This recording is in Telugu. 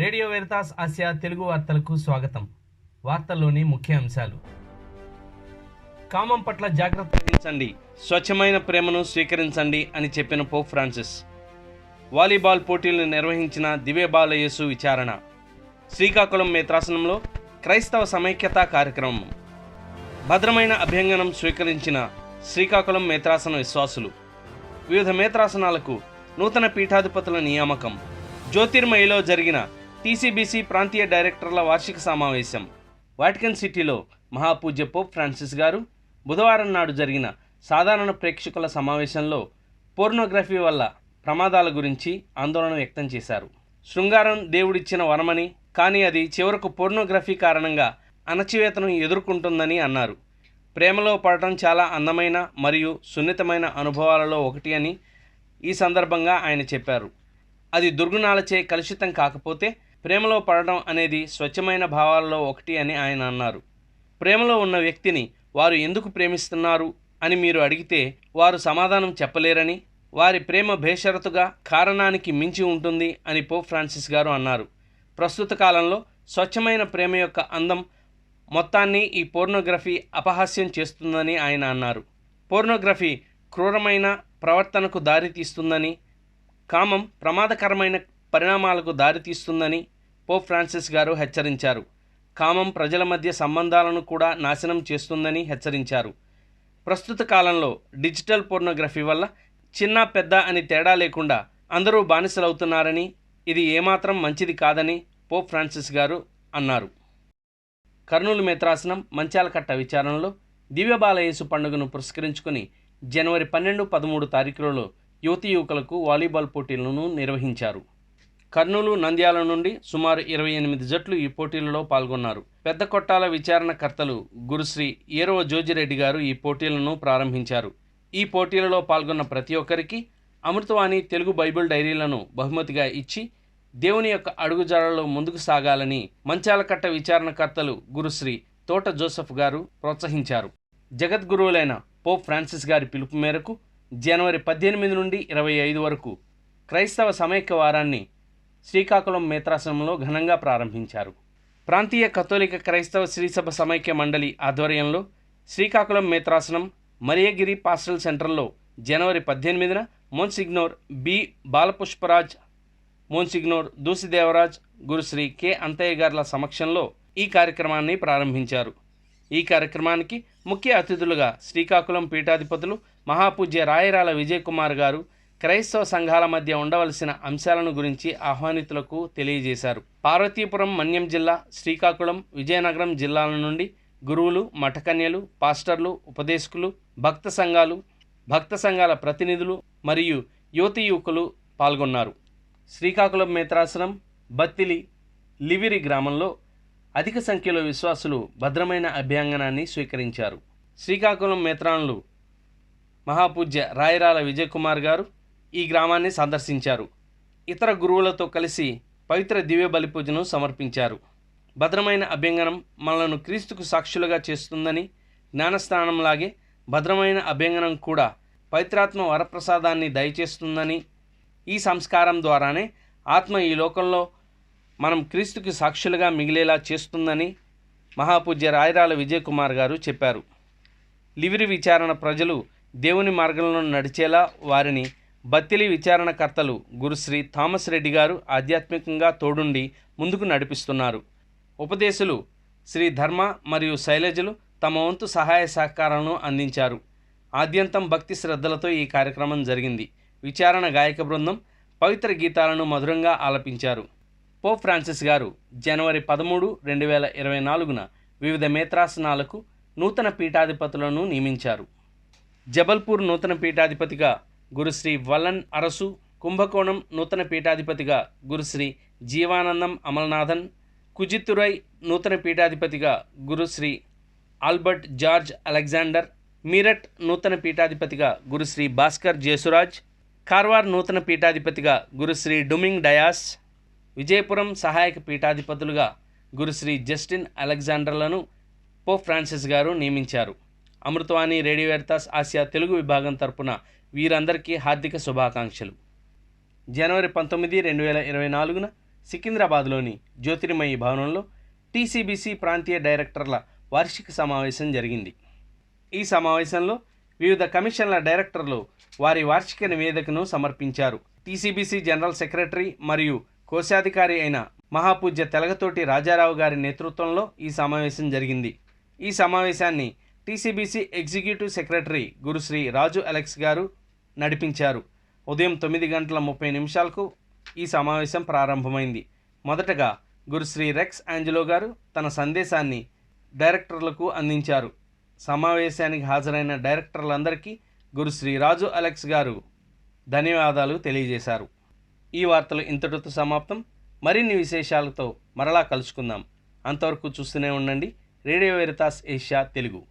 రేడియో వెరితాస్ ఆసియా తెలుగు వార్తలకు స్వాగతం. వార్తల్లోని ముఖ్య అంశాలు. కామం పట్ల జాగ్రత్త వహించండి. స్వచ్ఛమైన ప్రేమను స్వీకరించండి అని చెప్పిన పోప్ ఫ్రాన్సిస్. వాలీబాల్ పోటీలను నిర్వహించిన దివ్య బాలయేసు విచారణ. శ్రీకాకుళం మేత్రాసనంలో క్రైస్తవ సమైక్యతా కార్యక్రమం. భద్రమైన అభ్యంగనం స్వీకరించిన శ్రీకాకుళం మేత్రాసన విశ్వాసులు. వివిధ మేత్రాసనాలకు నూతన పీఠాధిపతుల నియామకం. జ్యోతిర్మయిలో జరిగిన టీసీబీసీ ప్రాంతీయ డైరెక్టర్ల వార్షిక సమావేశం. వాటికన్ సిటీలో మహాపూజ్య పోప్ ఫ్రాన్సిస్ గారు బుధవారం నాడు జరిగిన సాధారణ ప్రేక్షకుల సమావేశంలో పోర్నోగ్రఫీ వల్ల ప్రమాదాల గురించి ఆందోళన వ్యక్తం చేశారు. శృంగారం దేవుడిచ్చిన వరమని కానీ అది చివరకు పోర్నోగ్రఫీ కారణంగా అణచివేతను ఎదుర్కొంటుందని అన్నారు. ప్రేమలో పడటం చాలా అందమైన మరియు సున్నితమైన అనుభవాలలో ఒకటి అని ఈ సందర్భంగా ఆయన చెప్పారు. అది దుర్గుణాలచే కలుషితం కాకపోతే ప్రేమలో పడడం అనేది స్వచ్ఛమైన భావాలలో ఒకటి అని ఆయన అన్నారు. ప్రేమలో ఉన్న వ్యక్తిని వారు ఎందుకు ప్రేమిస్తున్నారు అని మీరు అడిగితే వారు సమాధానం చెప్పలేరని వారి ప్రేమ బేషరతుగా కారణానికి మించి ఉంటుంది అని పోప్ ఫ్రాన్సిస్ గారు అన్నారు. ప్రస్తుత కాలంలో స్వచ్ఛమైన ప్రేమ యొక్క అందం మొత్తాన్ని ఈ పోర్నోగ్రఫీ అపహాస్యం చేస్తుందని ఆయన అన్నారు. పోర్నోగ్రఫీ క్రూరమైన ప్రవర్తనకు దారితీస్తుందని కామం ప్రమాదకరమైన పరిణామాలకు దారితీస్తుందని పోప్ ఫ్రాన్సిస్ గారు హెచ్చరించారు. కామం ప్రజల మధ్య సంబంధాలను కూడా నాశనం చేస్తుందని హెచ్చరించారు. ప్రస్తుత కాలంలో డిజిటల్ పోర్నోగ్రఫీ వల్ల చిన్న పెద్ద అని తేడా లేకుండా అందరూ బానిసలవుతున్నారని ఇది ఏమాత్రం మంచిది కాదని పోప్ ఫ్రాన్సిస్ గారు అన్నారు. కర్నూలు మేత్రాసనం మంచాలకట్ట విచారణలో దివ్యబాలయేసు పండుగను పురస్కరించుకుని జనవరి పన్నెండు పదమూడు తారీఖులలో యువతీ యువకులకు వాలీబాల్ పోటీలను నిర్వహించారు. కర్నూలు నంద్యాల నుండి సుమారు ఇరవై ఎనిమిది జట్లు ఈ పోటీలలో పాల్గొన్నారు. పెద్ద కొట్టాల విచారణకర్తలు గురుశ్రీ ఏరవ జోజిరెడ్డి గారు ఈ పోటీలను ప్రారంభించారు. ఈ పోటీలలో పాల్గొన్న ప్రతి ఒక్కరికి అమృతవాణి తెలుగు బైబిల్ డైరీలను బహుమతిగా ఇచ్చి దేవుని యొక్క అడుగుజాడలో ముందుకు సాగాలని మంచాలకట్ట విచారణకర్తలు గురుశ్రీ తోట జోసెఫ్ గారు ప్రోత్సహించారు. జగద్గురువులైన పోప్ ఫ్రాన్సిస్ గారి పిలుపు మేరకు జనవరి పద్దెనిమిది నుండి ఇరవై ఐదు వరకు క్రైస్తవ సమైక్య వారాన్ని శ్రీకాకుళం మేత్రాసనంలో ఘనంగా ప్రారంభించారు. ప్రాంతీయ కథోలిక క్రైస్తవ శ్రీసభ సమైక్య మండలి ఆధ్వర్యంలో శ్రీకాకుళం మేత్రాసనం మరియగిరి పాస్టల్ సెంటర్లో జనవరి పద్దెనిమిదిన Monsignor B. Balapushparaj Monsignor Doosi Devaraj Gurusri K. Anthaiah గార్ల సమక్షంలో ఈ కార్యక్రమాన్ని ప్రారంభించారు. ఈ కార్యక్రమానికి ముఖ్య అతిథులుగా శ్రీకాకుళం పీఠాధిపతులు మహాపూజ్య రాయరాల విజయ్ కుమార్ గారు క్రైస్తవ సంఘాల మధ్య ఉండవలసిన అంశాలను గురించి ఆహ్వానితులకు తెలియజేశారు. పార్వతీపురం మన్యం జిల్లా శ్రీకాకుళం విజయనగరం జిల్లాల నుండి గురువులు మఠకన్యలు పాస్టర్లు ఉపదేశకులు భక్త సంఘాలు భక్త సంఘాల ప్రతినిధులు మరియు యువతి యువకులు పాల్గొన్నారు. శ్రీకాకుళం మేత్రాసనం బత్తిలి లివిరి గ్రామంలో అధిక సంఖ్యలో విశ్వాసులు భద్రమైన అభ్యంగనాన్ని స్వీకరించారు. శ్రీకాకుళం మేత్రానులు మహాపూజ్య రాయరాల విజయకుమార్ గారు ఈ గ్రామాన్ని సందర్శించారు. ఇతర గురువులతో కలిసి పవిత్ర దివ్య బలి పూజను సమర్పించారు. భద్రమైన అభ్యంగనం మనలను క్రీస్తుకు సాక్షులుగా చేస్తుందని జ్ఞానస్నానంలాగే భద్రమైన అభ్యంగనం కూడా పవిత్రాత్మ వరప్రసాదాన్ని దయచేస్తుందని ఈ సంస్కారం ద్వారానే ఆత్మ ఈ లోకంలో మనం క్రీస్తుకి సాక్షులుగా మిగిలేలా చేస్తుందని మహాపూజ్య రాయరాల విజయ్ కుమార్ గారు చెప్పారు. లివిరి విచారణ ప్రజలు దేవుని మార్గంలో నడిచేలా వారిని బత్తిలి విచారణకర్తలు గురుశ్రీ థామస్ రెడ్డి గారు ఆధ్యాత్మికంగా తోడుండి ముందుకు నడిపిస్తున్నారు. ఉపదేశులు శ్రీ ధర్మ మరియు శైలజలు తమ వంతు సహాయ సహకారాలను అందించారు. ఆద్యంతం భక్తి శ్రద్ధలతో ఈ కార్యక్రమం జరిగింది. విచారణ గాయక బృందం పవిత్ర గీతాలను మధురంగా ఆలపించారు. పోప్ ఫ్రాన్సిస్ గారు జనవరి పదమూడు రెండు వేల ఇరవై నాలుగున వివిధ మేత్రాసనాలకు నూతన పీఠాధిపతులను నియమించారు. జబల్పూర్ నూతన పీఠాధిపతిగా గురుశ్రీ వల్లన్ అరసు కుంభకోణం నూతన పీఠాధిపతిగా గురుశ్రీ జీవానందం అమల్నాథన్ కుజిత్తురై నూతన పీఠాధిపతిగా Gurusri Albert George Alexander Meerut నూతన పీఠాధిపతిగా గురుశ్రీ భాస్కర్ జేసురాజ్ కార్వార్ నూతన పీఠాధిపతిగా గురుశ్రీ డుమింగ్ డయాస్ విజయపురం సహాయక పీఠాధిపతులుగా గురుశ్రీ జస్టిన్ అలెగ్జాండర్లను పో ఫ్రాన్సిస్ గారు నియమించారు. Amruthavani radio Veritas Asia Telugu విభాగం తరపున వీరందరికీ హార్దిక శుభాకాంక్షలు. జనవరి పంతొమ్మిది రెండు వేల ఇరవై నాలుగున సికింద్రాబాద్లోని జ్యోతిర్మయి భవనంలో టీసీబీసీ ప్రాంతీయ డైరెక్టర్ల వార్షిక సమావేశం జరిగింది. ఈ సమావేశంలో వివిధ కమిషన్ల డైరెక్టర్లు వారి వార్షిక నివేదికను సమర్పించారు. టీసీబీసీ జనరల్ సెక్రటరీ మరియు కోశాధికారి అయిన మహాపూజ్య తెలగతోటి రాజారావు గారి నేతృత్వంలో ఈ సమావేశం జరిగింది. ఈ సమావేశాన్ని TCBC executive secretary Gurusri Raju Alex గారు నడిపించారు. ఉదయం తొమ్మిది గంటల ముప్పై నిమిషాలకు ఈ సమావేశం ప్రారంభమైంది. మొదటగా గురుశ్రీ రెక్స్ ఆంజలో గారు తన సందేశాన్ని డైరెక్టర్లకు అందించారు. సమావేశానికి హాజరైన డైరెక్టర్లందరికీ గురుశ్రీ రాజు అలెక్స్ గారు ధన్యవాదాలు తెలియజేశారు. ఈ వార్తలు ఇంతటితో సమాప్తం. మరిన్ని విశేషాలతో మరలా కలుసుకుందాం. అంతవరకు చూస్తూనే ఉండండి. Radio Veritas Asia Telugu.